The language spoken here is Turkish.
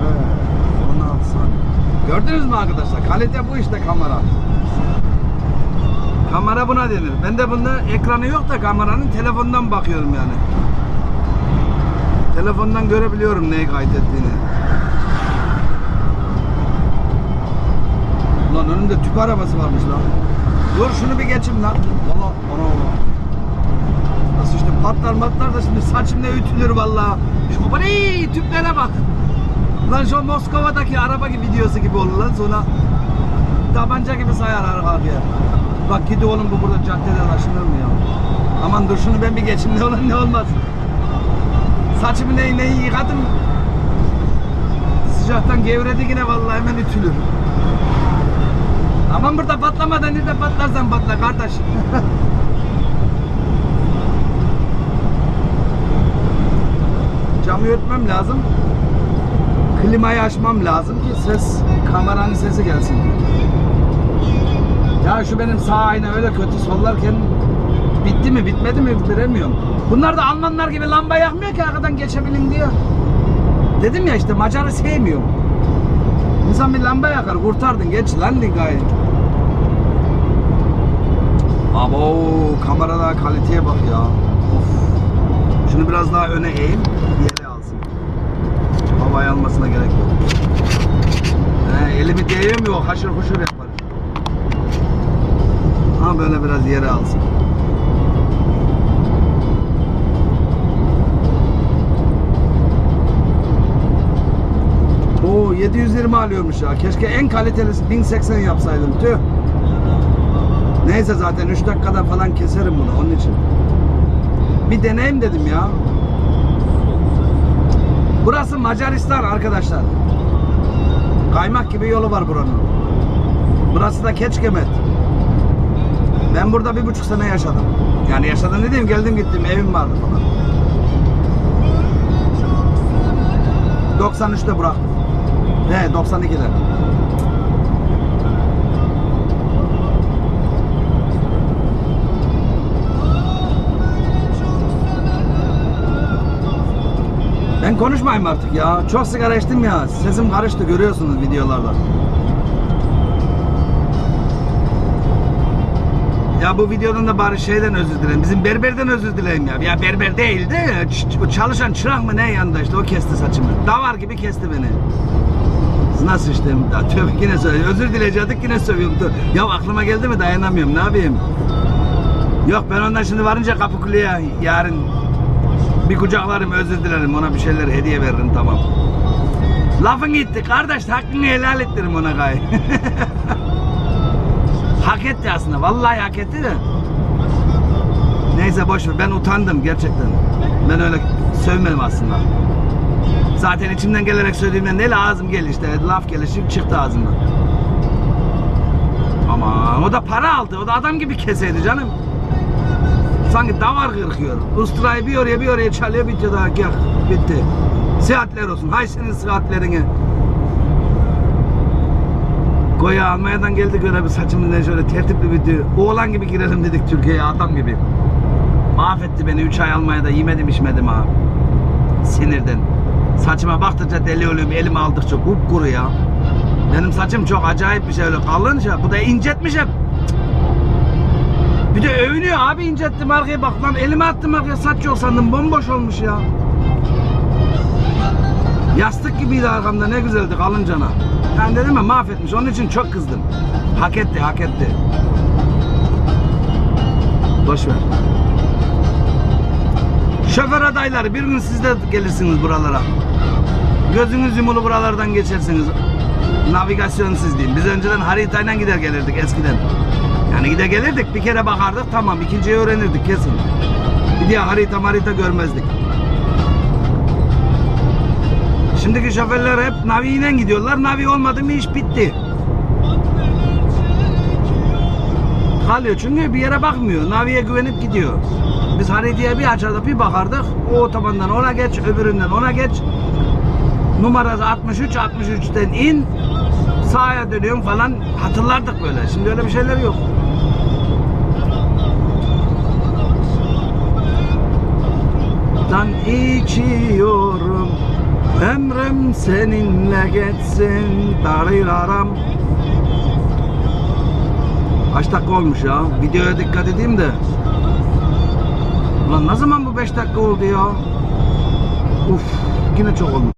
kaydediyor. He. 16 saniye. Gördünüz mü arkadaşlar? Kalite bu işte kamera. Kamera buna denir. Ben de bunda ekranı yok da kameranın telefondan bakıyorum yani. Telefondan görebiliyorum neyi kaydettiğini. Ulan önümde tüp arabası varmış lan. Dur şunu bir geçeyim lan. Valla ona ona. Nasıl işte patlar matlar da şimdi saçım ne ütülür valla. Bari tüplere bak. Lan şu Moskova'daki araba gibi videosu gibi olur lan sonra. Tabanca gibi sayar arka arkaya. Bak gidi oğlum bu burada caddede taşınır mı ya? Aman dur şunu ben bir geçeyim ne olur ne olmaz. Saçımı neyi neyi yıkadım. Sıcaktan gevredi yine vallahi hemen ütülür. Aman burada patlamadan nerede patlarsan patla kardeş. Camı örtmem lazım. Klimayı açmam lazım ki ses, kameranın sesi gelsin. Ya şu benim sağ ayna öyle kötü sollarken bitti mi bitmedi mi bilemiyorum. Bunlar da Almanlar gibi lamba yakmıyor ki arkadan geçebilin diye. Dedim ya işte Macar'ı sevmiyorum. İnsan bir lamba yakar kurtardın geç lan ligayı. Abo kamerada kaliteye bak ya. Of. Şunu biraz daha öne eğeyim. Almasına gerek yok. He, elimi değiyor mu haşır huşur yapar. Ha böyle biraz yere alsın. Oo 720 alıyormuş ya. Keşke en kalitelisi 1080 yapsaydım. Tüh. Neyse zaten 3 dakikada falan keserim bunu onun için. Bir deneyim dedim ya. Burası Macaristan arkadaşlar. Kaymak gibi yolu var buranın. Burası da Keçkemet. Ben burada bir buçuk sene yaşadım. Yani yaşadım dediğim geldim gittim evim vardı falan. 93'te bıraktım. He 92'de. Konuşmayayım artık ya. Çok sigara içtim ya. Sesim karıştı görüyorsunuz videolarda. Ya bu videodan da bari şeyden özür dilerim. Bizim berberden özür dilerim ya. Ya berber değildi. Ç- çalışan çırak mı ne yanında işte o kesti saçımı. Davar gibi kesti beni. Nasıl işte? Ya, tövbe yine söylüyorum. Özür dileyecektik yine sövüyorum. Ya aklıma geldi mi dayanamıyorum. Ne yapayım? Yok ben ondan şimdi varınca Kapıkule'ye yarın bir kucaklarım özür dilerim ona bir şeyler hediye veririm tamam. Lafın gitti kardeş hakkını helal ettirim ona gay. hak etti aslında vallahi hak etti de. Neyse boş ver ben utandım gerçekten. Ben öyle sövmedim aslında. Zaten içimden gelerek söylediğimden ne ağzım gel işte laf gelişi çıktı ağzımdan. Ama o da para aldı. O da adam gibi keseydi canım. Sanki davar kırkıyor. Usturayı bir oraya bir oraya çalıyor bitiyor daha gel bitti. Sıhhatler olsun. Hay senin sıhhatlerine. Goya Almanya'dan geldik öyle bir saçımızdan şöyle tertipli bir oğlan gibi girelim dedik Türkiye'ye adam gibi. Mahvetti beni 3 ay Almanya'da yemedim içmedim ha. Sinirden. Saçıma baktıkça deli oluyorum elimi aldıkça kupkuru ya. Benim saçım çok acayip bir şey öyle kalınca. Bu da incetmiş hep. De övünüyor abi incettim arkaya bak lan elime attım arkaya saç yok sandım bomboş olmuş ya. Yastık gibiydi arkamda ne güzeldi kalıncana. Ben dedim ya mahvetmiş onun için çok kızdım. Hak etti hak etti. Boş ver. Şoför adayları bir gün siz de gelirsiniz buralara. Gözünüz yumulu buralardan geçersiniz. Navigasyon siz diyeyim. Biz önceden haritayla gider gelirdik eskiden. Yani gider gelirdik bir kere bakardık tamam ikinciyi öğrenirdik kesin. Bir diye harita marita görmezdik. Şimdiki şoförler hep naviyle gidiyorlar. Navi olmadı mı iş bitti. Kalıyor çünkü bir yere bakmıyor. Naviye güvenip gidiyor. Biz haritaya bir açardık bir bakardık. O otobandan ona geç, öbüründen ona geç. Numarası 63, 63'ten in. Sağa dönüyorum falan hatırlardık böyle. Şimdi öyle bir şeyler yok. İçiyorum Ömrüm seninle geçsin dariraram Kaç dakika olmuş ya? Videoya dikkat edeyim de. Ulan ne zaman bu 5 dakika oldu ya? Uf, yine çok olmuş.